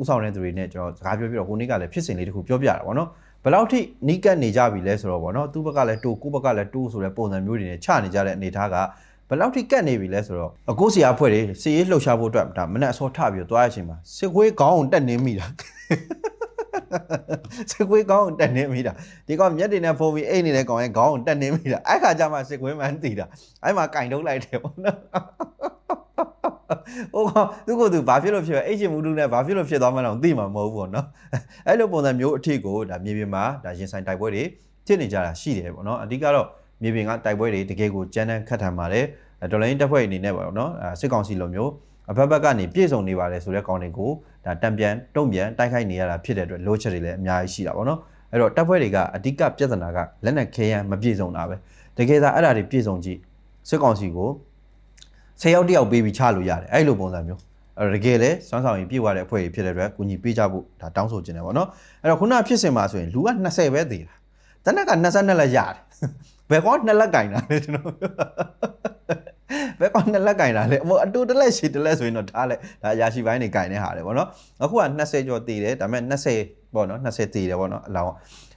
ဥဆောင်တဲ့သူတွေနဲ့ကျွန်တော်စကားပြောပြတော့ဟိုနေ့ကလည်းဖြစ်စဉ်လေးတခုပြောပြတာပေါ့နော်ဘယ်လောက်ထိနီးကပ်နေကြပြီလဲဆိုတော့ပေါ့နော်သူ့ဘက်ကလည်းတူကိုယ့်ဘက်ကလည်းတူဆိုတဲ့ပုံစံမျိုးတွေနဲ့ချနေကြတဲ့အနေအထားကဘယ်လောက်ထိကတ်နေပြီလဲဆိုတော့အကိုစီအားဖွဲ့တွေစီရေးလှုပ်ရှားဖို့အတွက်ဒါမနဲ့အစောထပြီးတော့သွားရချင်းမှာစစ်ခွေးခေါင်းအောင်တက်နေမိတာစစ်ခွေးကောင်းအောင်တက်နေမိတာဒီကောင်မျက်တွေနဲ့ဖုံးပြီးအိတ်နေတဲ့ကောင်ရဲ့ခေါင်းအောင်တက်နေမိတာအဲ့ခါကျမှစစ်ခွေးမှန်းတည်တာအဲ့မှာကင်ထုတ်လိုက်တယ်ပေါ့နော် ဟိုကောင်သူကသူဘာဖြစ်လို့ဖြစ်လဲအိတ်ချင်မှုတူနဲ့ဘာဖြစ်လို့ဖြစ်သွားမှန်းတော့သိမှာမဟုတ်ဘူးပေါ့နော်အဲ့လိုပုံစံမျိုးအထစ်ကိုဒါမြေပြင်မှာဒါရင်ဆိုင်တိုက်ပွဲတွေဖြစ်နေကြတာရှိတယ်ပေါ့နော်အဓိကတော့မြေပြင်ကတိုက်ပွဲတွေတကယ်ကိုကြမ်းတမ်းခတ်ထန်ပါတယ်ဒေါ်လာရင်းတပ်ဖွဲ့အနေနဲ့ပေါ့နော်စစ်ကောင်စီလိုမျိုးအဖက်ဘက်ကနေပြည့်စုံနေပါတယ်ဆိုတဲ့ကောင်းတွေကိုဒါတံပြန်တုံ့ပြန်တိုက်ခိုက်နေရတာဖြစ်တဲ့အတွက်လိုချက်တွေလည်းအများကြီးရှိတာပေါ့နော်အဲ့တော့တပ်ဖွဲ့တွေကအဓိကပြဿနာကလက်နက်ခဲယမ်းမပြည့်စုံတာပဲတကယ်သာအဲ့ဒါတွေပြည့်စုံကြည့်စစ်ကောင်စီကို ဆယ်ယောက်တစ်ယောက်ပေးပြီးချလို့ရတယ်အဲ့လိုပုံစံမျိုးအဲ့တော့တကယ်လဲစွမ်းဆောင်ရင်ပြည့်ဝတဲ့အဖွဲ့တွေဖြစ်တဲ့အတွက်ကူညီပေးကြဖို့ဒါတောင်းဆိုခြင်းတယ်ပေါ့နော်အဲ့တော့ခုနဖြစ်စင်မှာဆိုရင်လူက20ပဲသေးတာတနက်က22လက်ရတယ်ဘယ်ကောနှစ်လက်ကင်တာလဲကျွန်တော်ဘယ်ကောင်နှစ်လက်ကင်တာလဲဟိုအတူတစ်လက်ရှိတစ်လက်ဆိုရင်တော့ထားလိုက်ဒါရာရှိပိုင်းနေကင်နေဟာတယ်ဗောနော်အခုက20ကျော်တည်တယ်ဒါပေမဲ့20ပေါ့နော်20တည်တယ်ဗောနော်အလောင်း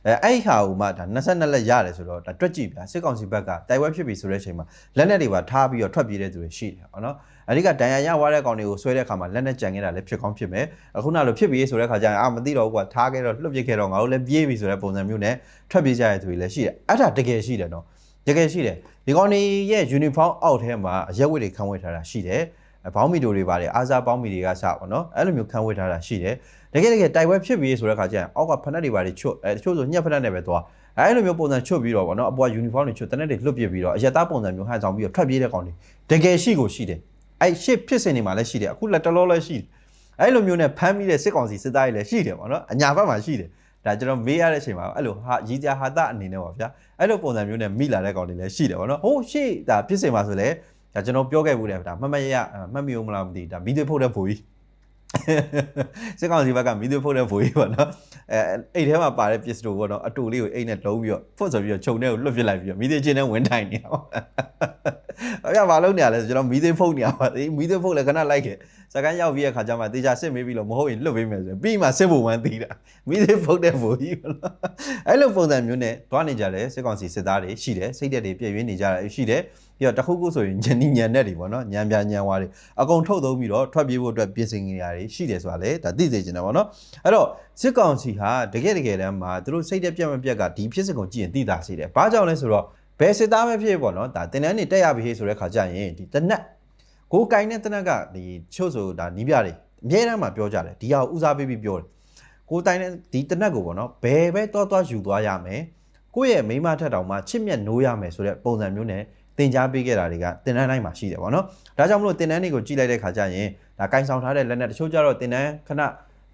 အဲအဲ့ဟာဟိုမှဒါ22လက်ရတယ်ဆိုတော့ဒါတွက်ကြည့်ဗျာစစ်ကောင်စီဘက်ကတိုက်ပွဲဖြစ်ပြီဆိုတဲ့အချိန်မှာလက်နက်တွေပါထားပြီးတော့ထွက်ပြေးတဲ့သူတွေရှိတယ်ဗောနော်အဓိကဒဏ်ရာရသွားတဲ့ကောင်တွေကိုဆွဲတဲ့အခါမှာလက်နက်ကြံခဲ့တာလည်းဖြစ်ကောင်းဖြစ်မယ်အခုနလိုဖြစ်ပြီးဆိုတဲ့အခါကျရင်အာမသိတော့ဘူးကွာထားခဲ့တော့လွတ်ပစ်ခဲ့တော့ငါတို့လည်းပြေးပြီဆိုတဲ့ပုံစံမျိုးနဲ့ထွက်ပြေးကြတဲ့သူတွေလည်းရှိတယ်အဲ့ဒါတကယ်ရှိတယ်နော်တကယ်ရှိတယ်ဒီကောင်တွေရဲ့ uniform အောက်ထဲမှာအရက်ဝတ်တွေခံဝတ်ထားတာရှိတယ် ဘောင်းမီတိုတွေပါတယ်အားစားဘောင်းမီတွေကစပါတော့အဲ့လိုမျိုးခံဝတ်ထားတာရှိတယ်တကယ်တကယ်တိုက်ပွဲဖြစ်ပြီးဆိုတဲ့အခါကျရင်အောက်ကဖက်နက်တွေပါတယ်ချွတ်အဲတချို့ဆိုညက်ဖက်နက်နဲ့ပဲသွားအဲ့လိုမျိုးပုံစံချွတ်ပြီးတော့ဗောနော်အပေါ် uniform တွေချွတ်တနက်တွေလွတ်ပြပြီးတော့အရက်သားပုံစံမျိုးဟန်ဆောင်ပြီးတော့ထွက်ပြေးတဲ့ကောင်တွေတကယ်ရှိကိုရှိတယ်အဲ့ရှစ်ဖြစ်စဉ်တွေမှာလည်းရှိတယ်အခုလက်တလောလည်းရှိတယ်အဲ့လိုမျိုးနဲ့ဖမ်းပြီးတဲ့စစ်ကောင်စီစစ်သားတွေလည်းရှိတယ်ဗောနော်အညာဘက်မှာရှိတယ်ဒါကျွန်တော်မေးရတဲ့အချိန်မှာအဲ့လိုဟာရီးကြဟာတအနေနဲ့ပါဗျာအဲ့လိုပုံစံမျိုးနဲ့မိလာတဲ့ကောင်တွေလည်းရှိတယ်ဗောနော်ဟိုရှေ့ဒါပြစ်စင်မှာဆိုလဲ ဒါကျွန်တော်ပြောခဲ့ဘူးတယ်ဒါမမရရမှတ်မိဦးမလားမသိဒါမီးသွေးဖုတ်တဲ့ဘူကြီးစစ်ကောင်စီဘက်ကမီးသွေးဖုတ်တဲ့ဘူကြီးဗောနော်အဲအဲ့ထဲမှာပါတဲ့ပစ္စတိုဗောနော်အတူလေးကိုအိတ်နဲ့လုံးပြီးတော့ဖုတ်ဆိုပြီးတော့ခြုံထဲကိုလွတ်ပစ်လိုက်ပြီးတော့မီးသွေးချင်းနဲ့ဝင်ထိုင်နေတာဗောအဲ့ရဘာလုပ်နေရလဲဆိုကျွန်တော်မီးသွေးဖုတ်နေရပါသေးမီးသွေးဖုတ်လည်းခဏလိုက်ခဲ့စကန်ရောက်ပြီးတဲ့ခါကျမှတေချာစစ်မေးပြီးလို့မဟုတ်ရင်လွတ်ပေးမယ်ဆိုပြီးမှစစ်ဖို့မှန်းသိတာမိသေးဖုတ်တဲ့ဘူကြီးအဲ့လိုပုံစံမျိုးနဲ့တွားနေကြတယ်စစ်ကောင်စီစစ်သားတွေရှိတယ်စိတ်သက်တွေပြည့်ရင်းနေကြတာရှိတယ် ပြီးတော့တခုခုဆိုရင်ညနီညံနဲ့တွေပေါ့နော်ညံပြညံဝါတွေအကုန်ထုတ်သုံးပြီးတော့ထွက်ပြေးဖို့အတွက်ပြင်ဆင်နေရတယ်ရှိတယ်ဆိုတာလေဒါသိစေချင်တယ်ပေါ့နော်အဲ့တော့စစ်ကောင်စီဟာတကယ်တကယ်တမ်းမှာသူတို့စိတ်သက်ပြတ်မပြတ်ကဒီဖြစ်စဉ်ကိုကြည့်ရင်သိတာစေတယ်ဘာကြောင့်လဲဆိုတော့ဘယ်စစ်သားပဲဖြစ်ပေါ့နော်ဒါတင်တန်းနေတက်ရပြီဆိုတဲ့ခါကျရင်ဒီတနက်ကိုကင်တဲ့တနက်ကဒီချို့ဆိုဒါနီးပြတွေအများအားမှာပြောကြတယ်ဒီဟာကိုဦးစားပေးပြီးပြောတယ်ကိုတိုင်တဲ့ဒီတနက်ကိုပေါ့နော်ဘယ်ပဲတောသွားယူသွားရမယ်ကိုယ့်ရဲ့မိမထက်တောင်မှချစ်မြတ်နိုးရမယ်ဆိုတဲ့ပုံစံမျိုးနဲ့ တင် जा ပေးခဲ့တာတွေကတင်တန်းတိုင်းမှာရှိတယ်ပေါ့နော်ဒါကြောင့်မလို့တင်တန်းတွေကိုကြည့်လိုက်တဲ့ခါကျရင်ဒါကင်ဆောင်ထားတဲ့လက်နက်တချို့ကျတော့တင်တန်းခဏ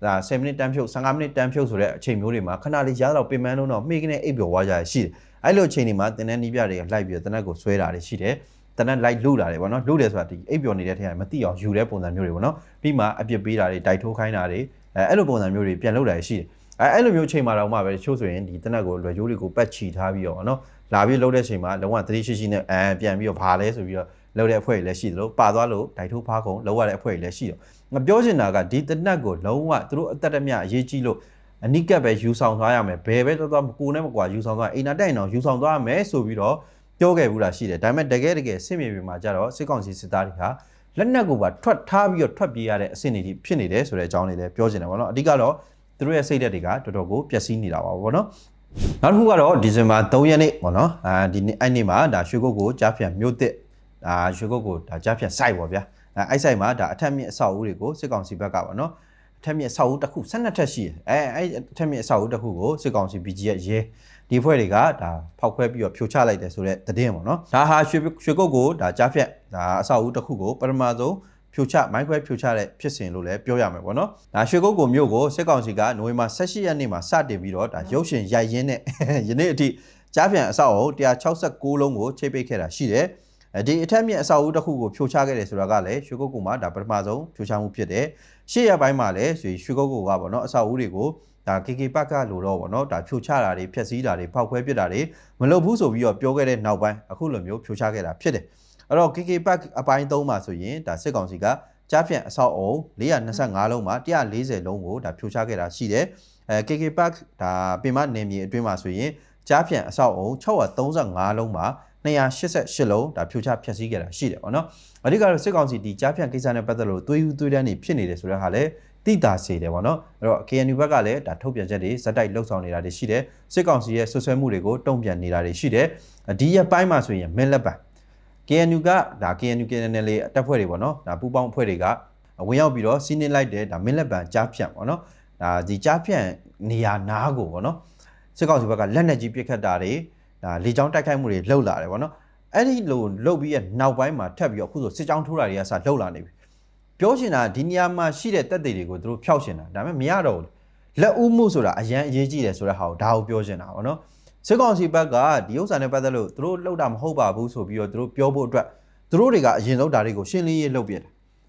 ဒါ10မိနစ်တန်းဖြုတ်15မိနစ်တန်းဖြုတ်ဆိုတဲ့အချိန်မျိုးတွေမှာခဏလေးရားတော့ပင်ပန်းလုံးတော့မိကနေအိပ်ပျော်သွားကြရရှိတယ်အဲ့လိုအချိန်တွေမှာတင်တန်းနီးပြတွေကလိုက်ပြီးတော့တနက်ကိုဆွဲတာတွေရှိတယ်တနက်လိုက်လုလာတယ်ပေါ့နော်လုတယ်ဆိုတာဒီအိပ်ပျော်နေတဲ့ထက်ကမသိအောင်ယူတဲ့ပုံစံမျိုးတွေပေါ့နော်ပြီးမှအပြစ်ပေးတာတွေတိုက်ထိုးခိုင်းတာတွေအဲအဲ့လိုပုံစံမျိုးတွေပြန်လုပ်တာရှိတယ်အဲအဲ့လိုမျိုးချိန်မှာတော့မှပဲတချို့ဆိုရင်ဒီတနက်ကိုလွယ်ကြိုးတွေကိုပတ်ချီထားပြီးတော့ပေါ့နော် လာပြီးလှုပ်တဲ့ချိန်မှာလုံးဝသတိရှိရှိနဲ့အဲပြန်ပြီးတော့ဘာလဲဆိုပြီးတော့လှုပ်တဲ့အဖွဲ့တွေလည်းရှိတယ်လို့ပါသွားလို့ဒိုက်ထိုးဖားခုံလှုပ်ရတဲ့အဖွဲ့တွေလည်းရှိတော့ငါပြောချင်တာကဒီတနက်ကိုလုံးဝသူတို့အသက်တမျှအရေးကြီးလို့အနိကပ်ပဲယူဆောင်သွားရမယ်ဘယ်ပဲသွားသွားကိုနဲ့မကွာယူဆောင်သွားအိမ်နာတက်ရင်တော့ယူဆောင်သွားရမယ်ဆိုပြီးတော့ပြောခဲ့ဘူးလားရှိတယ်ဒါပေမဲ့တကယ်တကယ်စစ်မြေပြင်မှာကြတော့စစ်ကောင်စီစစ်သားတွေဟာလက်နက်ကိုပါထွက်ထားပြီးတော့ထွက်ပြေးရတဲ့အဆင့်တွေဖြစ်နေတယ်ဆိုတဲ့အကြောင်းလေးလည်းပြောချင်တယ်ဗောနော်အဓိကတော့သူတို့ရဲ့စိတ်ဓာတ်တွေကတော်တော်ကိုပျက်စီးနေတာပါဗောနော် နောက်တစ်ခုကတော့ဒီဇင်ဘာ3ရက်နေ့ဗောနော်အာဒီနေ့အဲ့နေ့မှာဒါရွှေကုတ်ကိုကြားဖြတ်မြို့တစ်ဒါရွှေကုတ်ကိုဒါကြားဖြတ် site ဗောဗျာအဲအဲ့ site မှာဒါအထက်မြင့်အဆောက်အဦတွေကိုစစ်ကောင်စီဘက်ကဗောနော်အထက်မြင့်အဆောက်အဦတစ်ခု12ထပ်ရှိတယ်အဲအဲ့အထက်မြင့်အဆောက်အဦတစ်ခုကိုစစ်ကောင်စီ BG ရဲ့ရဲဒီဖွဲ့တွေကဒါဖောက်ခွဲပြီးတော့ဖြိုချလိုက်တယ်ဆိုတော့တည်င်းပေါ့နော်ဒါဟာရွှေရွှေကုတ်ကိုဒါကြားဖြတ်ဒါအဆောက်အဦတစ်ခုကိုပထမဆုံး ဖြိုချမိုင်းခွဲဖြိုချတဲ့ဖြစ်စဉ်လို့လည်းပြောရမယ်ပေါ့နော်ဒါရွှေကုတ်ကိုမြို့ကိုစစ်ကောင်စီကနိုဝင်ဘာ18ရက်နေ့မှာစတင်ပြီးတော့ဒါရုပ်ရှင်ရိုက်ရင်းနဲ့ယနေ့အထိကြားဖြတ်အဆောက်အဦ166လုံးကိုချိတ်ပိတ်ခဲ့တာရှိတယ်အဲဒီအထက်မြင့်အဆောက်အဦတစ်ခုကိုဖြိုချခဲ့တယ်ဆိုတာကလည်းရွှေကုတ်ကူမှာဒါပထမဆုံးဖြိုချမှုဖြစ်တယ်ရှေ့ရပိုင်းမှာလည်းရွှေရွှေကုတ်ကူကပေါ့နော်အဆောက်အဦတွေကိုဒါ KK ပက်ကလို့တော့ပေါ့နော်ဒါဖြိုချတာတွေဖျက်ဆီးတာတွေဖောက်ခွဲပစ်တာတွေမလုပ်ဘူးဆိုပြီးတော့ပြောခဲ့တဲ့နောက်ပိုင်းအခုလိုမျိုးဖြိုချခဲ့တာဖြစ်တယ် အဲ့တော့ KK ပတ်အပိုင်း3မှာဆိုရင်ဒါစစ်ကောင်စီကကြားဖြန့်အဆောက်အုံ425လုံးမှာ140လုံးကိုဒါဖြိုချခဲ့တာရှိတယ်အဲ KK ပတ်ဒါပင်မနယ်မြေအတွင်းမှာဆိုရင်ကြားဖြန့်အဆောက်အုံ635လုံးမှာ288လုံးဒါဖြိုချဖျက်ဆီးခဲ့တာရှိတယ်ပေါ့နော်အဓိကတော့စစ်ကောင်စီဒီကြားဖြန့်ကိစ္စနဲ့ပတ်သက်လို့သွေးယူသွေးတန်းနေဖြစ်နေတယ်ဆိုတဲ့ဟာလည်းတိတာစေတယ်ပေါ့နော်အဲ့တော့ KNU ဘက်ကလည်းဒါထုတ်ပြန်ချက်တွေဇက်တိုက်လှုပ်ဆောင်နေတာတွေရှိတယ်စစ်ကောင်စီရဲ့ဆွဆွဲမှုတွေကိုတုံ့ပြန်နေတာတွေရှိတယ်ဒီရက်ပိုင်းမှာဆိုရင်မင်းလက်ပံ KNU ကဒါ KNU KNL တပ်ဖွဲ့တွေပေါ့နော်ဒါပူပေါင်းအဖွဲ့တွေကဝင်ရောက်ပြီးတော့စီးနင်းလိုက်တဲ့ဒါမင်းလက်ပံကြားဖြန့်ပေါ့နော်ဒါဒီကြားဖြန့်နေရာနားကိုပေါ့နော်စစ်ကောင်စီဘက်ကလက်နက်ကြီးပစ်ခတ်တာတွေဒါလေကြောင်းတိုက်ခိုက်မှုတွေလှုပ်လာတယ်ပေါ့နော်အဲ့ဒီလိုလှုပ်ပြီးရနောက်ပိုင်းမှာထပ်ပြီးတော့အခုဆိုစစ်ကြောင်းထိုးတာတွေကစလှုပ်လာနေပြီပြောချင်တာဒီနေရာမှာရှိတဲ့တက်တွေတွေကိုသူတို့ဖျောက်ချင်တာဒါပေမဲ့မရတော့ဘူးလက်ဦးမှုဆိုတာအရန်အရေးကြီးတယ်ဆိုတဲ့ဟာကိုဒါကိုပြောချင်တာပေါ့နော် စစ်ကောင်စီဘက်ကဒီဥစ္စာနဲ့ပတ်သက်လို့သူတို့လှုပ်တာမဟုတ်ပါဘူးဆိုပြီးတော့သူတို့ပြောဖို့အတွက်သူတို့တွေကအရင်ဆုံးဒါတွေကိုရှင်းလင်းရေးလုပ်ပြတယ်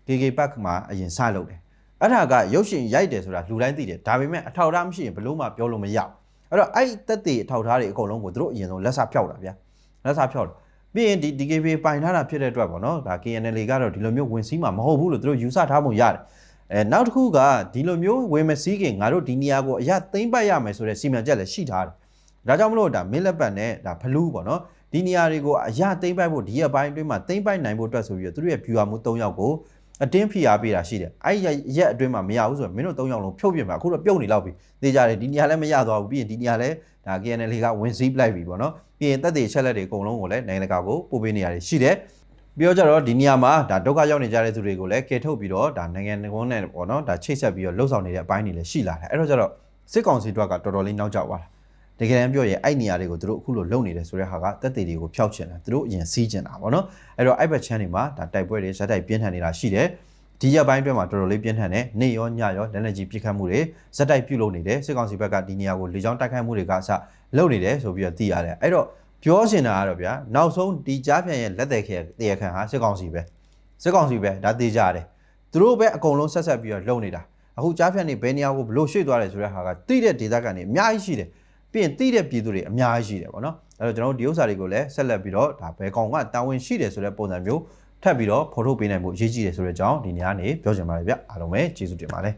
KK ဘက်မှာအရင်စလုပ်တယ်အဲ့ဒါကရုပ်ရှင်ရိုက်တယ်ဆိုတာလူတိုင်းသိတယ်ဒါပေမဲ့အထောက်အထားမရှိရင်ဘလို့မှပြောလို့မရဘူးအဲ့တော့အဲ့တက်တွေအထောက်အထားတွေအကုန်လုံးကိုသူတို့အရင်ဆုံးလက်စားဖျောက်တာဗျာလက်စားဖျောက်တယ်ပြီးရင်ဒီ DKB ပိုင်ထားတာဖြစ်တဲ့အတွက်ပေါ့နော်ဒါ KNL ကတော့ဒီလိုမျိုးဝင်စည်းမှာမဟုတ်ဘူးလို့သူတို့ယူဆထားပုံရတယ်အဲနောက်တစ်ခုကဒီလိုမျိုးဝင်မစည်းခင်ငါတို့ဒီနေရာကိုအရသိမ့်ပတ်ရမယ်ဆိုတဲ့စီမံချက်လည်းရှိထားတယ် ဒါကြောင့်မလို့ဒါမင်းလက်ပတ်နဲ့ဒါဘလူးပေါ့နော်ဒီနေရာတွေကိုအရသိမ့်ပတ်ဖို့ဒီရက်ပိုင်းအတွင်းမှာသိမ့်ပတ်နိုင်ဖို့အတွက်ဆိုပြီးတော့သူတို့ရဲ့ viewer မှု၃ယောက်ကိုအတင်းဖိအားပေးတာရှိတယ်အဲ့ဒီရက်အတွင်းမှာမရဘူးဆိုတော့မင်းတို့၃ယောက်လုံးဖြုတ်ပြမှာအခုတော့ပြုတ်နေလောက်ပြီသိကြတယ်ဒီနေရာလည်းမရသွားဘူးပြီးရင်ဒီနေရာလည်းဒါ KNL ကဝင်စည်းပလိုက်ပြီပေါ့နော်ပြီးရင်တက်တွေချက်လက်တွေအကုန်လုံးကိုလည်းနိုင်ငံတကာကိုပို့ပေးနေရတယ်ရှိတယ်ပြောကြတော့ဒီနေရာမှာဒါဒုက္ခရောက်နေကြတဲ့သူတွေကိုလည်းကယ်ထုတ်ပြီးတော့ဒါနိုင်ငံကုန်းနဲ့ပေါ့နော်ဒါချိတ်ဆက်ပြီးတော့လှုပ်ဆောင်နေတဲ့အပိုင်းတွေလည်းရှိလာတယ်အဲ့တော့ကျတော့စစ်ကောင်စီတို့ကတော်တော်လေးနောက်ကျသွားတာ တကယ်တမ်းပြောရင်အဲ့နေရာတွေကိုသူတို့အခုလိုလုပ်နေတယ်ဆိုတဲ့ဟာကတက်တေတွေကိုဖျောက်ချင်တယ်သူတို့အရင်စီးချင်တာပေါ့နော်အဲ့တော့အဲ့ဘက်ချမ်းတွေမှာဒါတိုက်ပွဲတွေဇက်တိုက်ပြင်းထန်နေတာရှိတယ်ဒီရက်ပိုင်းအတွင်းမှာတော်တော်လေးပြင်းထန်တယ်နေရောညရောလက်နက်ကြီးပစ်ခတ်မှုတွေဇက်တိုက်ပြုတ်လုပ်နေတယ်စစ်ကောင်စီဘက်ကဒီနေရာကိုလေကြောင်းတိုက်ခိုက်မှုတွေကအစလုပ်နေတယ်ဆိုပြီးတော့သိရတယ်အဲ့တော့ပြောချင်တာကတော့ဗျာနောက်ဆုံးဒီကြားပြန်ရဲ့လက်သက်ခဲတရားခံဟာစစ်ကောင်စီပဲစစ်ကောင်စီပဲဒါသိကြတယ်သူတို့ပဲအကုန်လုံးဆက်ဆက်ပြီးတော့လုပ်နေတာအခုကြားဖြတ်နေဘယ်နေရာကိုဘလို့ရွှေ့သွားတယ်ဆိုတဲ့ဟာကတိတဲ့ဒေသခံတွေအများကြီးရှိတယ် ပြီးရင်တိတဲ့ပြည်သူတွေအများကြီးရှိတယ်ပေါ့နော်အဲ့တော့ကျွန်တော်တို့ဒီဥစ္စာတွေကိုလည်းဆက်လက်ပြီးတော့ဒါဘယ်ကောင်ကတာဝန်ရှိတယ်ဆိုတဲ့ပုံစံမျိုးထပ်ပြီးတော့ဖော်ထုတ်ပေးနိုင်ဖို့အရေးကြီးတယ်ဆိုတဲ့အကြောင်းဒီနေ့ကနေပြောချင်ပါတယ်ဗျအားလုံးပဲကျေးဇူးတင်ပါတယ်